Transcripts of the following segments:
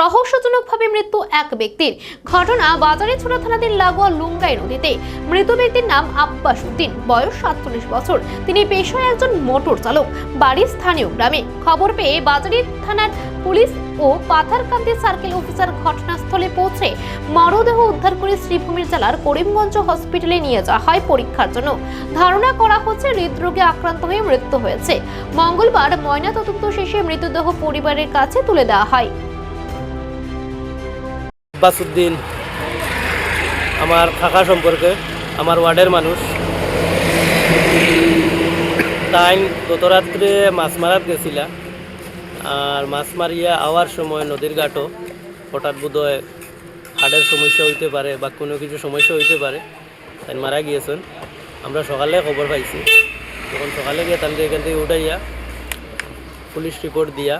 রহস্যজনকভাবে মৃত্যু এক ব্যক্তির। ঘটনা বাজারে ছোড়া থানাধীন লাগোয়া লুঙ্গাই নদীতে। মৃত ব্যক্তির নাম আব্বাস উদ্দিন, বয়স সাতচল্লিশ বছর। তিনি পেশায় একজন মোটর চালক, বাড়ি স্থানীয় গ্রামে। খবর পেয়ে বাজারি থানার পুলিশ ও পাথারকান্দি সার্কেল অফিসার ঘটনাস্থলে পৌঁছে মরদেহ উদ্ধার করে শ্রীভূমির জেলার করিমগঞ্জ হসপিটালে নিয়ে যাওয়া হয় পরীক্ষার জন্য। ধারণা করা হচ্ছে, হৃদরোগে আক্রান্ত হয়ে মৃত্যু হয়েছে। মঙ্গলবার ময়নাতদন্ত শেষে মৃতদেহ পরিবারের কাছে তুলে দেওয়া হয়। আব্বাসুদ্দিন আমার কাকা সম্পর্কে, আমার ওয়ার্ডের মানুষ। তাই গত রাত্রে মাছ মারাত গেছিলা। আর মাছ মারিয়া আওয়ার সময় নদীর ঘাটও হঠাৎ বোধহয় হাটের সমস্যা হইতে পারে বা কোনো কিছু সমস্যা হইতে পারে, তাই মারা গিয়েছেন। আমরা সকালে খবর পাইছি। তখন সকালে গিয়ে তাদের এখান থেকে উঠাইয়া পুলিশ রিপোর্ট দিয়া,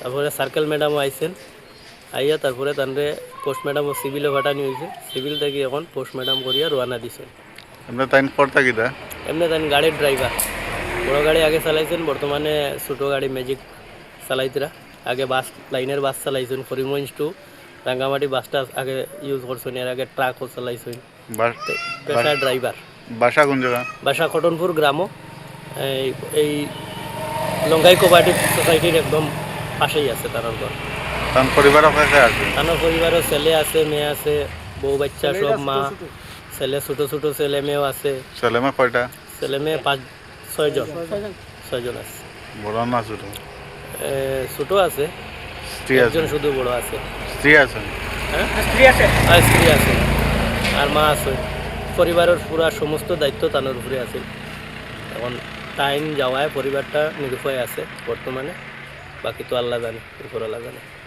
তারপরে সার্কেল ম্যাডামও আইছেন। আইয়া তারপরে তানরে পোস্ট ম্যাডাম ও সিভিলে পাঠানি হয়েছে সিভিল থেকে এখন পোস্ট ম্যাডাম করিয়া রওনা দিছে। এমনি তাই পড়তা কিতা? এমনি তান গাড়ির ড্রাইভার বড় গাড়ি আগে চালাইছেন বর্তমানে ছোটো গাড়ি ম্যাজিক চালাইতরা। আগে বাস লাইনের বাস চালাইছেন করিমগঞ্জ টু রাঙ্গামাটি বাসটা আগে ইউজ করছেন এর আগে ট্রাকও চালাইছেন। পেশার ড্রাইভার বাসা কোন জায়গা? বাসা কটনপুর গ্রামও। এই এই লঙ্গাই কোপারেটিভ সোসাইটির একদম পাশেই আছে তার ঘর। তার পরিবার কাছে আছে তার পরিবারও ছেলে আছে মেয়ে আছে বউ বাচ্চা সব মা। ছেলে ছোটো ছোটো ছেলে মেয়েও আছে। ছেলেমা কয়টা? ছেলে মেয়ে পাঁচ ছয়জন। ছয়জন আছে। বড় না ছোট? এ, ছোটো আছে। স্ত্রী আছে। একজন শুধু বড় আছে। স্ত্রী আছে? হ্যাঁ? আর স্ত্রী আছে। আর মা আছে। পরিবারের পুরা সমস্ত দায়িত্ব তানোর উপরে আছে। এখন টাইম যাওয়ায় পরিবারটা নিরুপায় আছে বর্তমানে। বাকি তো আল্লাহ জানে উপর আল্লাহ জানে।